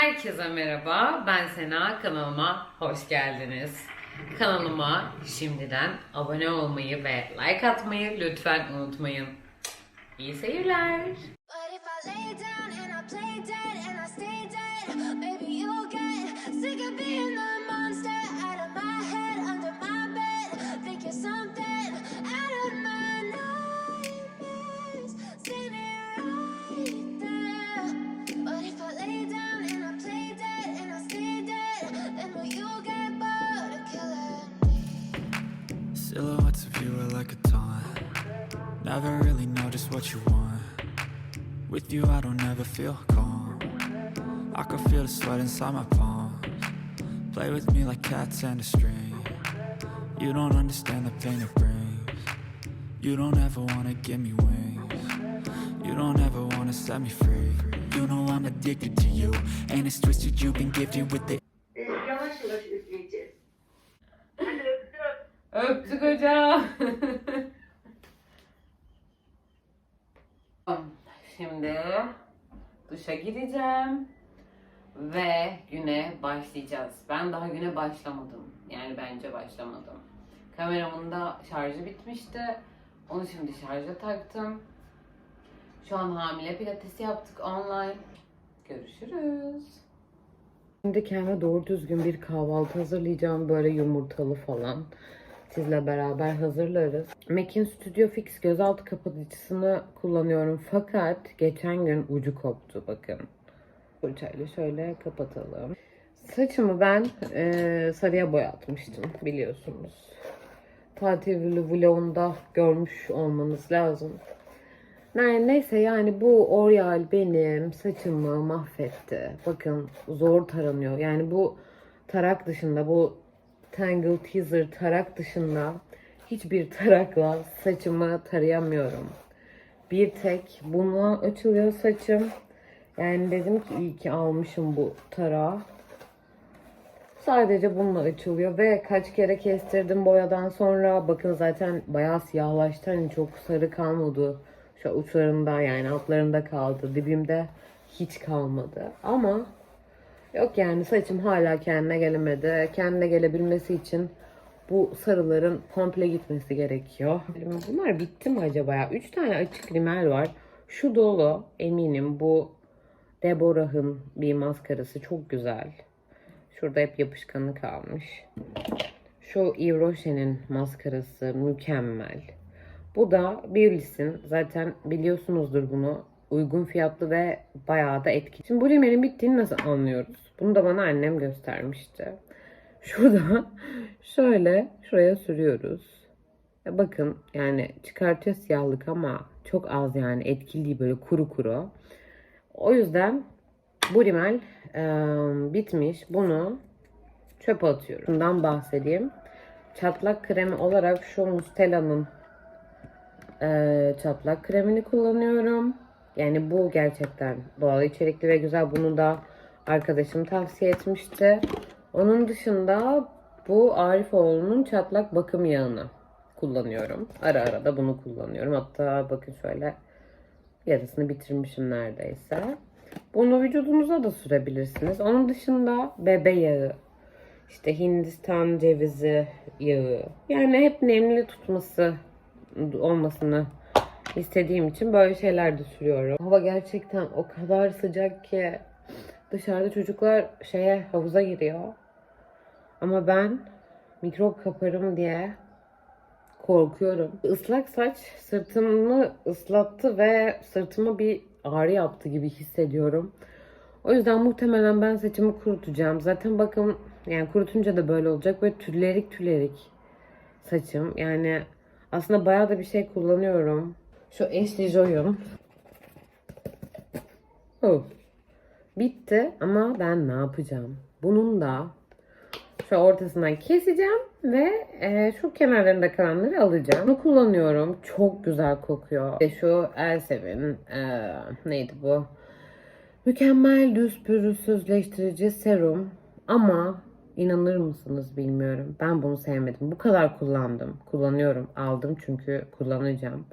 Herkese merhaba. Ben Sena. Kanalıma hoş geldiniz. Kanalıma şimdiden abone olmayı ve like atmayı lütfen unutmayın. İyi seyirler. Never really know just what you want. With you, I don't ever feel calm. I can feel the sweat inside my palms. Play with me like cats and a string. You don't understand the pain it brings. You don't ever wanna give me wings. You don't ever wanna set me free. You know I'm addicted to you. And it's twisted, you've been gifted with the Ee, yavaş yavaş üfleyeceğiz. Hadi öptüm. Öptük hocam. Şimdi duşa gireceğim ve güne başlayacağız. Ben daha güne başlamadım. Yani bence başlamadım. Kameramın da şarjı bitmişti. Onu şimdi şarja taktım. Şu an hamile pilatesi yaptık online. Görüşürüz. Şimdi kendime doğru düzgün bir kahvaltı hazırlayacağım. Böyle yumurtalı falan. Sizle beraber hazırlarız. Mac'in Studio Fix gözaltı kapatıcısını kullanıyorum. Fakat geçen gün ucu koptu bakın. Fırçayla şöyle kapatalım. Saçımı ben eee, sarıya boyatmıştım biliyorsunuz. Tatil vlogunda görmüş olmanız lazım. Ne- Neyse yani bu L'Oreal benim saçımı mahvetti. Bakın zor taranıyor. Yani bu tarak dışında bu Tangle Teaser tarak dışında hiçbir tarakla saçımı tarayamıyorum. Bir tek bununla açılıyor saçım. Yani dedim ki iyi ki almışım bu tarağı. Sadece bununla açılıyor ve kaç kere kestirdim boyadan sonra bakın zaten bayağı siyahlaştı hani çok sarı kalmadı. Şu uçlarında yani altlarında kaldı dibimde hiç kalmadı ama yok yani saçım hala kendine gelemedi. Kendine gelebilmesi için bu sarıların komple gitmesi gerekiyor. Bunlar bitti mi acaba ya? 3 tane açık rimel var. Şu dolu eminim bu Deborah'ın bir maskarası çok güzel. Şurada hep yapışkanı kalmış. Şu Yves Rocher'in maskarası mükemmel. Bu da Beulis'in. Zaten biliyorsunuzdur bunu. Uygun fiyatlı ve bayağı da etkili. Şimdi bu rimelin bittiğini nasıl anlıyoruz? Bunu da bana annem göstermişti. Şurada şöyle şuraya sürüyoruz. Ya bakın yani çıkartıyor siyahlık ama çok az yani etkili böyle kuru kuru. O yüzden bu rimel e, bitmiş. Bunu çöpe atıyorum. Bundan bahsedeyim. Çatlak kremi olarak şu Mustela'nın e, çatlak kremini kullanıyorum. Yani bu gerçekten doğal içerikli ve güzel. Bunu da arkadaşım tavsiye etmişti. Onun dışında bu Arifoğlu'nun çatlak bakım yağını kullanıyorum. Ara ara da bunu kullanıyorum. Hatta bakın şöyle yarısını bitirmişim neredeyse. Bunu vücudunuza da sürebilirsiniz. Onun dışında bebe yağı, işte Hindistan cevizi yağı. Yani hep nemli tutması olmasını istediğim için böyle şeyler de sürüyorum. Hava gerçekten o kadar sıcak ki dışarıda çocuklar şeye havuza giriyor. Ama ben mikrop kaparım diye korkuyorum. Islak saç sırtımı ıslattı ve sırtıma bir ağrı yaptı gibi hissediyorum. O yüzden muhtemelen ben saçımı kurutacağım. Zaten bakın yani kurutunca da böyle olacak. Böyle tülerik tülerik saçım. Yani aslında bayağı da bir şey kullanıyorum. Şu Ashley. Oh. Bitti ama ben ne yapacağım? Bunun da şu ortasından keseceğim ve e, şu kenarlarında kalanları alacağım. Bunu kullanıyorum. Çok güzel kokuyor. İşte şu Elsev'in e, neydi bu? Mükemmel düz pürüzsüzleştirici serum. Ama inanır mısınız bilmiyorum. Ben bunu sevmedim. Bu kadar kullandım. Kullanıyorum. Aldım çünkü kullanacağım.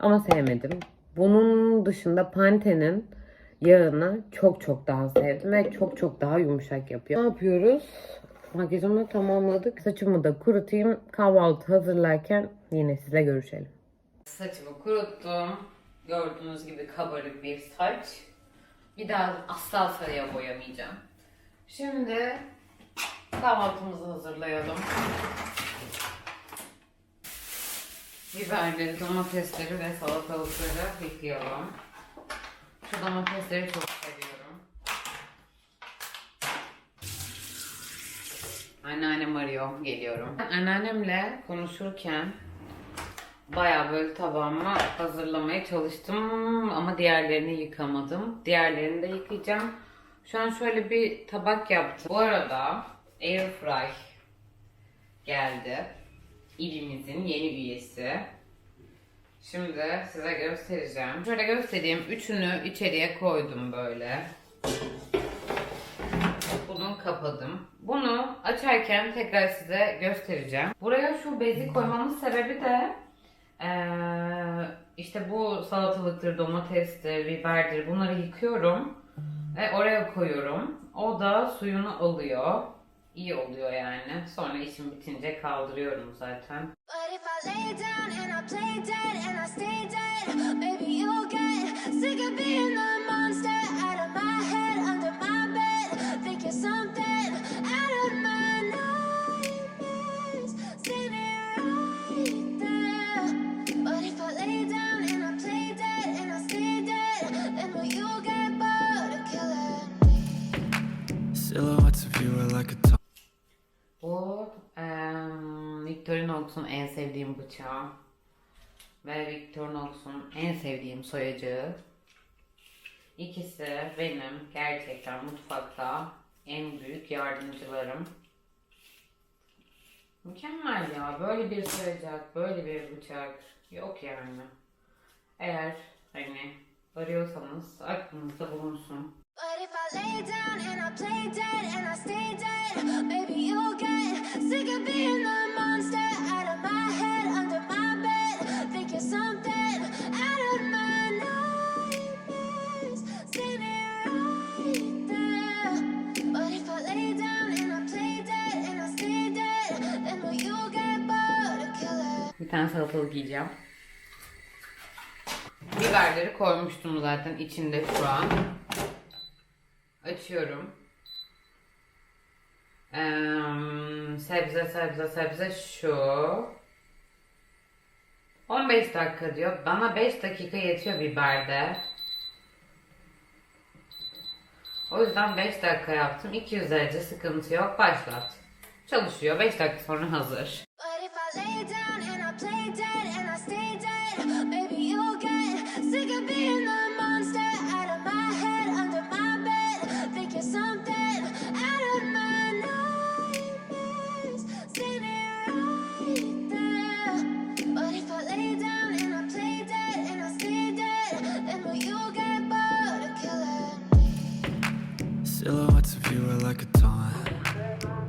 Ama sevmedim. Bunun dışında Pantene'in yağını çok çok daha sevdim ve çok çok daha yumuşak yapıyor. Ne yapıyoruz? Makyajımı tamamladık. Saçımı da kurutayım. Kahvaltı hazırlarken yine sizle görüşelim. Saçımı kuruttum. Gördüğünüz gibi kabarık bir saç. Bir daha asla sarıya boyamayacağım. Şimdi kahvaltımızı hazırlayalım. Biberleri, domatesleri ve salatalıkları yıkayalım. Şu domatesleri çok seviyorum. Anneannem arıyor, geliyorum. Anneannemle konuşurken bayağı böyle tabağımı hazırlamaya çalıştım ama diğerlerini yıkamadım. Diğerlerini de yıkayacağım. Şu an şöyle bir tabak yaptım. Bu arada Airfry geldi. İlimizin yeni üyesi. Şimdi size göstereceğim. Şöyle göstereyim. Üçünü içeriye koydum böyle. Bunu kapadım. Bunu açarken tekrar size göstereceğim. Buraya şu bezi koymamın sebebi de eee, işte bu salatalıktır, domatestir, biberdir bunları yıkıyorum ve oraya koyuyorum. O da suyunu alıyor. İyi oluyor yani. Sonra işim bitince kaldırıyorum zaten. But Bu em, Victorinox'un en sevdiğim bıçağı ve Victorinox'un en sevdiğim soyacağı. İkisi benim gerçekten mutfakta en büyük yardımcılarım. Mükemmel ya. Böyle bir soyacak, böyle bir bıçak yok yani. Eğer hani arıyorsanız aklınızda bulunsun. Bir tane salatalık yiyeceğim. Biberleri koymuştum zaten içinde şu an. Açıyorum. Eee, sebze sebze sebze şu. 15 dakika diyor. Bana 5 dakika yetiyor biberde. O yüzden 5 dakika yaptım. 200 derece sıkıntı yok. Başlat. Çalışıyor. 5 dakika sonra hazır.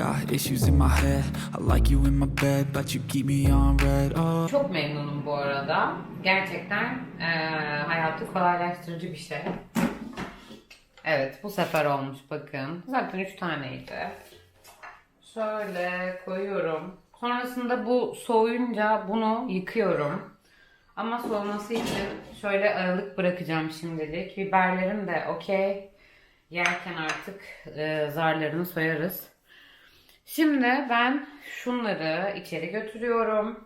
Got issues in my head. I like you in my bed, but you keep me on red. Oh. Çok memnunum bu arada. Gerçekten eee hayatı kolaylaştırıcı bir şey. Evet bu sefer olmuş bakın. Zaten 3 taneydi. Şöyle koyuyorum. Sonrasında bu soğuyunca bunu yıkıyorum. Ama soğuması için şöyle aralık bırakacağım şimdilik. Biberlerim de okey. Yerken artık eee, zarlarını soyarız. Şimdi ben şunları içeri götürüyorum.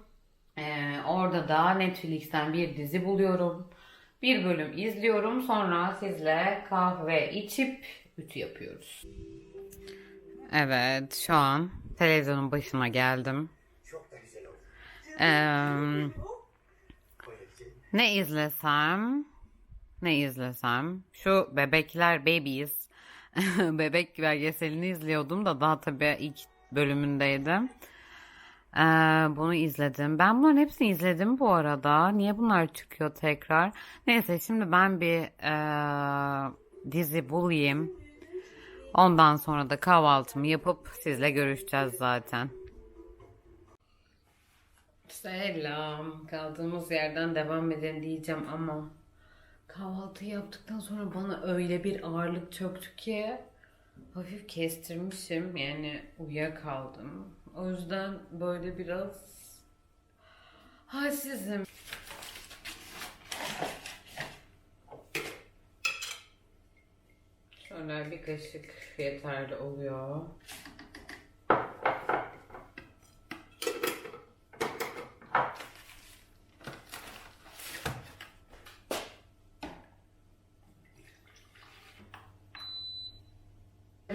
Ee, orada da Netflix'ten bir dizi buluyorum. Bir bölüm izliyorum. Sonra sizle kahve içip ütü yapıyoruz. Evet, şu an televizyonun başına geldim. Ee, ne izlesem? ne izlesem? Şu Bebekler Babies. Bebek belgeselini izliyordum da daha tabii ilk bölümündeydim. Ee, bunu izledim. Ben bunların hepsini izledim bu arada. Niye bunlar çıkıyor tekrar? Neyse şimdi ben bir ee, dizi bulayım. Ondan sonra da kahvaltımı yapıp sizle görüşeceğiz zaten. Selam. Kaldığımız yerden devam edelim diyeceğim ama kahvaltı yaptıktan sonra bana öyle bir ağırlık çöktü ki hafif kestirmişim. Yani uyuyakaldım. O yüzden böyle biraz halsizim. Şöyle bir kaşık yeterli oluyor.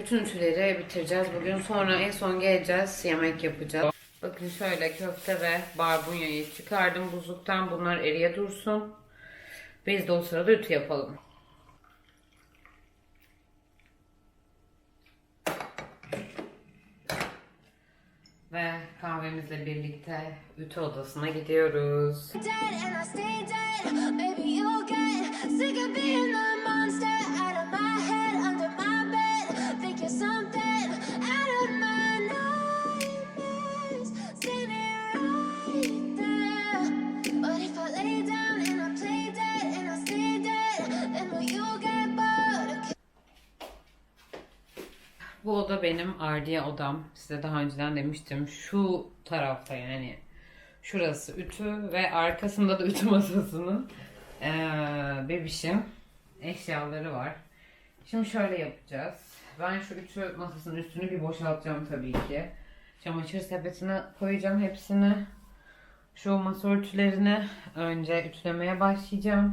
Bütün ütüleri bitireceğiz bugün. Sonra en son geleceğiz. Yemek yapacağız. Bakın şöyle köfte ve barbunyayı çıkardım buzluktan. Bunlar eriye dursun. Biz de o sırada ütü yapalım. Ve kahvemizle birlikte ütü odasına gidiyoruz. Benim ardiye odam. Size daha önceden demiştim. Şu tarafta yani. Şurası ütü ve arkasında da ütü masasının eee bebişim eşyaları var. Şimdi şöyle yapacağız. Ben şu ütü masasının üstünü bir boşaltacağım tabii ki. Çamaşır sepetine koyacağım hepsini. Şu masa örtülerini önce ütülemeye başlayacağım.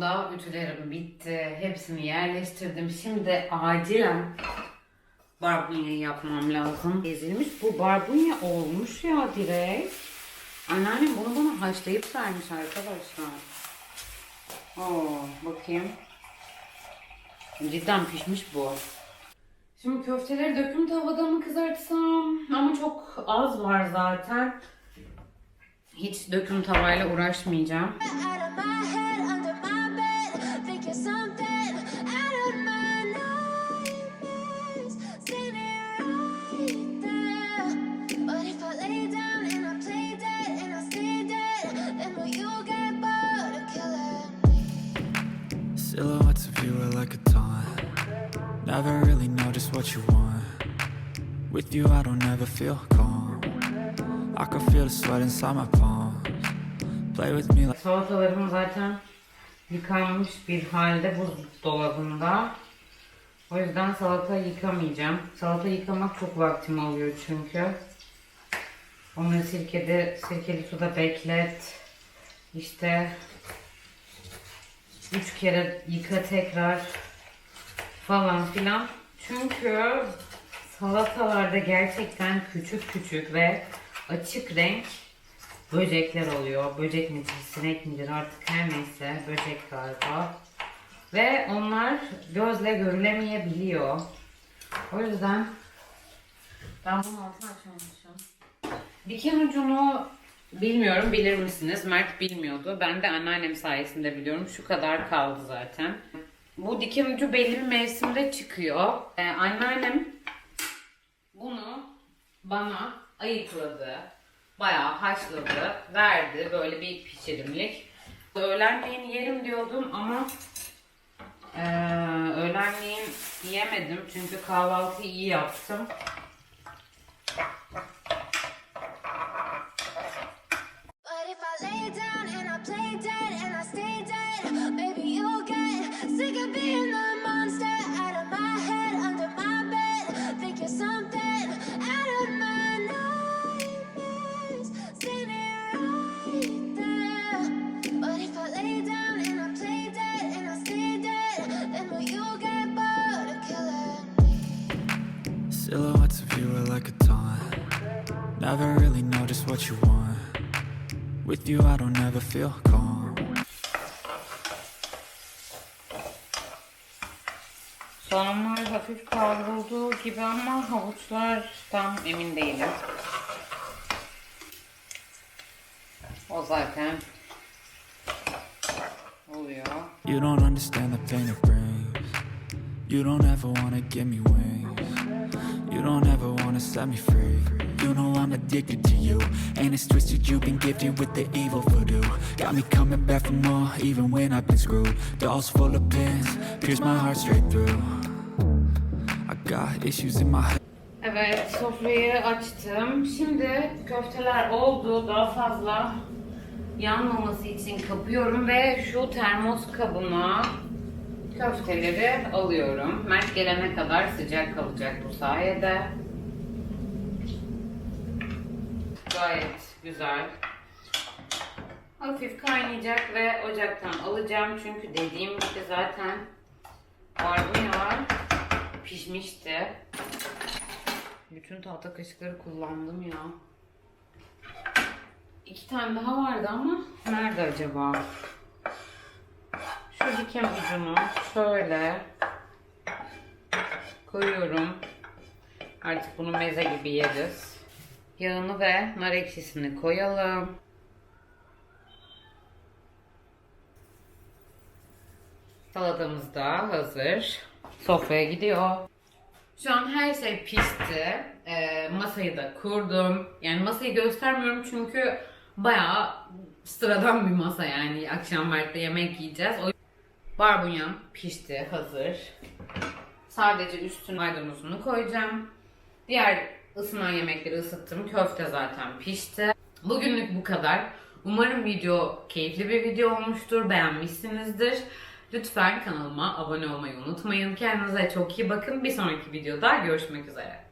Sonunda ütülerim bitti. Hepsini yerleştirdim. Şimdi acilen barbunya yapmam lazım. Ezilmiş bu barbunya olmuş ya direkt. Anneannem bunu bana haşlayıp vermiş arkadaşlar. Oo, bakayım. Cidden pişmiş bu. Şimdi köfteleri döküm tavada mı kızartsam? Ama çok az var zaten. Hiç döküm tavayla uğraşmayacağım. Never really know just what you want. With you, I don't ever feel calm. I can feel the sweat inside my palms. Play with me like. Salatalarım zaten yıkanmış bir halde buzdolabında. O yüzden salata yıkamayacağım. Salata yıkamak çok vaktimi alıyor çünkü. Onları sirkede, sirkeli suda beklet. İşte üç kere yıka tekrar falan filan. Çünkü salatalarda gerçekten küçük küçük ve açık renk böcekler oluyor. Böcek midir, sinek midir artık her neyse böcek galiba. Ve onlar gözle görülemeyebiliyor. O yüzden ben bunu altına açmamışım. Diken ucunu bilmiyorum bilir misiniz? Mert bilmiyordu. Ben de anneannem sayesinde biliyorum. Şu kadar kaldı zaten. Bu diken ucu belli bir mevsimde çıkıyor. Ee, anneannem bunu bana ayıkladı. Bayağı haşladı, verdi böyle bir pişirimlik. Öğlenleyin yerim diyordum ama eee öğlenleyin yiyemedim çünkü kahvaltıyı iyi yaptım. Silhouettes of you are like a taunt. Never really know just what you want. With you, I don't ever feel calm. Soğanlar hafif kavruldu gibi ama havuçlar tam emin değilim. O zaten oluyor. You don't understand the pain it brings. You don't ever wanna give me wings. You don't ever wanna set me free. You know I'm addicted to you. And it's twisted, you've been gifted with the evil voodoo. Got me coming back for more, even when I've been screwed. Dolls full of pins, pierce my heart straight through. I got issues in my head. Evet, sofrayı açtım. Şimdi köfteler oldu. Daha fazla yanmaması için kapıyorum ve şu termos kabına köfteleri alıyorum. Mert gelene kadar sıcak kalacak bu sayede. Gayet güzel. Hafif kaynayacak ve ocaktan alacağım. Çünkü dediğim gibi zaten barbunyalar pişmişti. Bütün tahta kaşıkları kullandım ya. İki tane daha vardı ama nerede acaba? Diken ucunu şöyle koyuyorum. Artık bunu meze gibi yeriz. Yağını ve nar ekşisini koyalım. Salatamız da hazır. Sofraya gidiyor. Şu an her şey pişti. Ee, masayı da kurdum. Yani masayı göstermiyorum çünkü bayağı sıradan bir masa yani. Akşam Mert'le yemek yiyeceğiz. O Barbunyam pişti, hazır. Sadece üstüne maydanozunu koyacağım. Diğer ısınan yemekleri ısıttım. Köfte zaten pişti. Bugünlük bu kadar. Umarım video keyifli bir video olmuştur. Beğenmişsinizdir. Lütfen kanalıma abone olmayı unutmayın. Kendinize çok iyi bakın. Bir sonraki videoda görüşmek üzere.